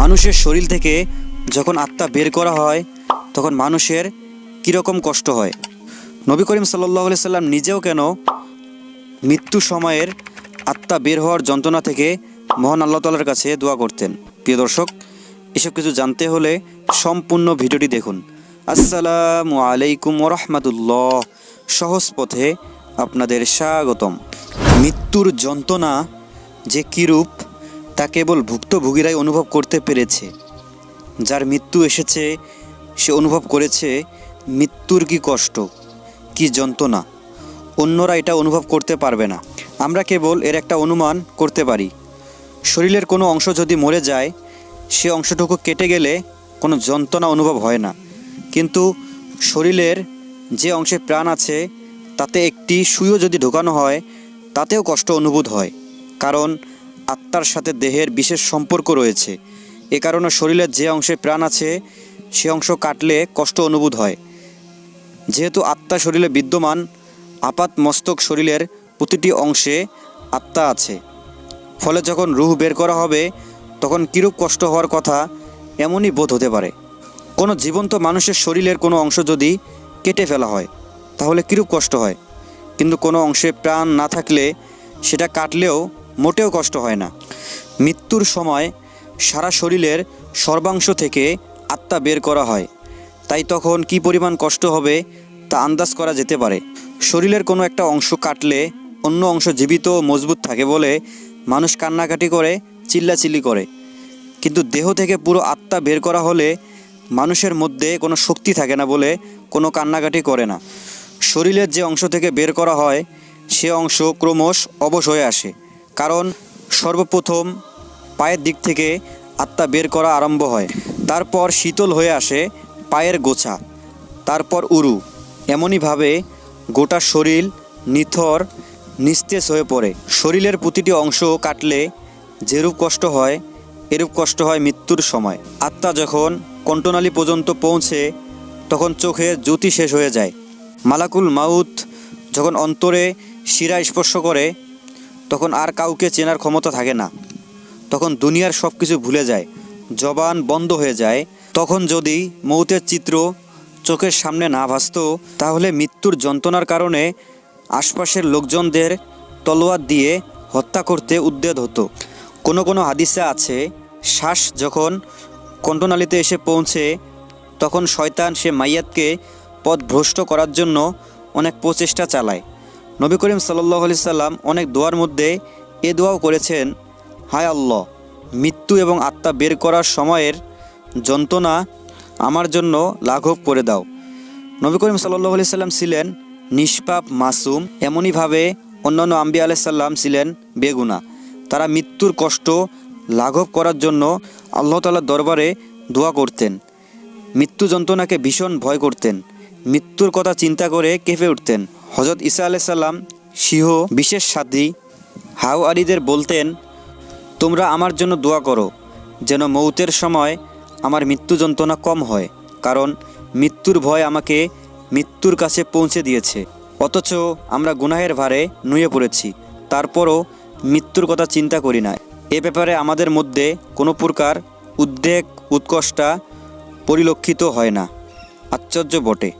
মানুষের শরীর থেকে যখন আত্মা বের করা হয়, তখন মানুষের কীরকম কষ্ট হয়? নবী করিম সাল্লাহ সাল্লাম নিজেও কেন মৃত্যু সময়ের আত্মা বের হওয়ার যন্ত্রণা থেকে মহান আল্লাহ তালার কাছে দোয়া করতেন? প্রিয় দর্শক, এসব কিছু জানতে হলে সম্পূর্ণ ভিডিওটি দেখুন। আসসালামু আলাইকুম রহমতুল্লাহ সহজ পথে আপনাদের স্বাগতম। মৃত্যুর যন্ত্রণা যে কীরূপ তা কেবল ভুক্তভোগীরাই অনুভব করতে পেরেছে। যার মৃত্যু এসেছে, সে অনুভব করেছে, মৃত্যুর কি কষ্ট, কি যন্ত্রণা। অন্যরা এটা অনুভব করতে পারবে না। আমরা কেবল এর একটা অনুমান করতে পারি। শরীরের কোনো অংশ যদি মরে যায়, সে অংশটুকু কেটে গেলে কোনো যন্ত্রণা অনুভব হয় না। কিন্তু শরীরের যে অংশে প্রাণ আছে, তাতে একটি সুইও যদি ঢোকানো হয়, তাতেও কষ্ট অনুভূত হয়। কারণ আত্মার সাথে দেহের বিশেষ সম্পর্ক রয়েছে। এ কারণে শরীরের যে অংশে প্রাণ আছে, সে অংশ কাটলে কষ্ট অনুভূত হয়। যেহেতু আত্মা শরীরে বিদ্যমান, আপাত মস্তক শরীরের প্রতিটি অংশে আত্মা আছে। ফলে যখন রুহ বের করা হবে, তখন কিরূপ কষ্ট হওয়ার কথা এমনই বোধ হতে পারে। কোনো জীবন্ত মানুষের শরীরের কোনো অংশ যদি কেটে ফেলা হয়, তাহলে কিরূপ কষ্ট হয়? কিন্তু কোনো অংশে প্রাণ না থাকলে সেটা কাটলেও মোটেও কষ্ট হয় না। মৃত্যুর সময় সারা শরীরের সর্বাংশ থেকে আত্মা বের করা হয়। তাই তখন কি পরিমাণ কষ্ট হবে তা আন্দাজ করা যেতে পারে। শরীরের কোনো একটা অংশ কাটলে অন্য অংশ জীবিত মজবুত থাকে বলে মানুষ কান্নাকাটি করে, চিল্লাচিল্লি করে। কিন্তু দেহ থেকে পুরো আত্মা বের করা হলে মানুষের মধ্যে কোনো শক্তি থাকে না বলে কোনো কান্নাকাটি করে না। শরীরের যে অংশ থেকে বের করা হয়, সে অংশ ক্রমশ অবশ হয়ে আসে। কারণ সর্বপ্রথম পায়ের দিক থেকে আত্মা বের করা আরম্ভ হয়। তারপর শীতল হয়ে আসে পায়ের গোছা। তারপর উরু। এমনইভাবে গোটা শরীর নিথর, নিস্তেজ হয়ে পড়ে। শরীরের প্রতিটি অংশ কাটলে যেরূপ কষ্ট হয়, এরূপ কষ্ট হয় মৃত্যুর সময়। আত্মা যখন কণ্ঠনালী পর্যন্ত পৌঁছে, তখন চোখে জ্যোতি শেষ হয়ে যায়। মালাকুল মাউত যখন অন্তরে শিরা স্পর্শ করে তখন আর কাউকে চেনার ক্ষমতা থাকে না। তখন দুনিয়ার সব কিছু ভুলে যায়, জবান বন্ধ হয়ে যায়। তখন যদি মৌতের চিত্র চোখের সামনে না ভাসত, তাহলে মৃত্যুর যন্ত্রণার কারণে আশপাশের লোকজনদের তলোয়ার দিয়ে হত্যা করতে উদ্যত হতো। কোনো কোনো হাদিসে আছে, শ্বাস যখন কণ্ঠনালীতে এসে পৌঁছে, তখন শয়তান সে মাইয়াতকে পথ ভ্রষ্ট করার জন্য অনেক প্রচেষ্টা চালায়। নবী করিম সাল্লাহ আলি সাল্লাম অনেক দোয়ার মধ্যে এ দোয়াও করেছেন, হায় আল্লাহ, মৃত্যু এবং আত্মা বের করার সময়ের যন্ত্রণা আমার জন্য লাঘব করে দাও। নবী করিম সাল্লাহ আলি সাল্লাম ছিলেন নিষ্পাপ, মাসুম, এমনইভাবে অন্যান্য আম্বি আলাইসাল্লাম ছিলেন বেগুনা। তারা মৃত্যুর কষ্ট লাঘব করার জন্য আল্লাহ তালার দরবারে দোয়া করতেন। মৃত্যু যন্ত্রণাকে ভীষণ ভয় করতেন। মৃত্যুর কথা চিন্তা করে কেঁপে উঠতেন। হজরত ঈসা আলাইসাল্লাম সিংহ বিশেষ সাথী হাউ আরিদের বলতেন, তোমরা আমার জন্য দোয়া করো, যেন মৌতের সময় আমার মৃত্যু যন্ত্রণা কম হয়, কারণ মৃত্যুর ভয় আমাকে মৃত্যুর কাছে পৌঁছে দিয়েছে। অথচ আমরা গুনাহের ভারে নুয়ে পড়েছি, তারপরও মৃত্যুর কথা চিন্তা করি না। এ ব্যাপারে আমাদের মধ্যে কোনো প্রকার উদ্বেগ, উৎকষ্টা পরিলক্ষিত হয় না। আশ্চর্য বটে।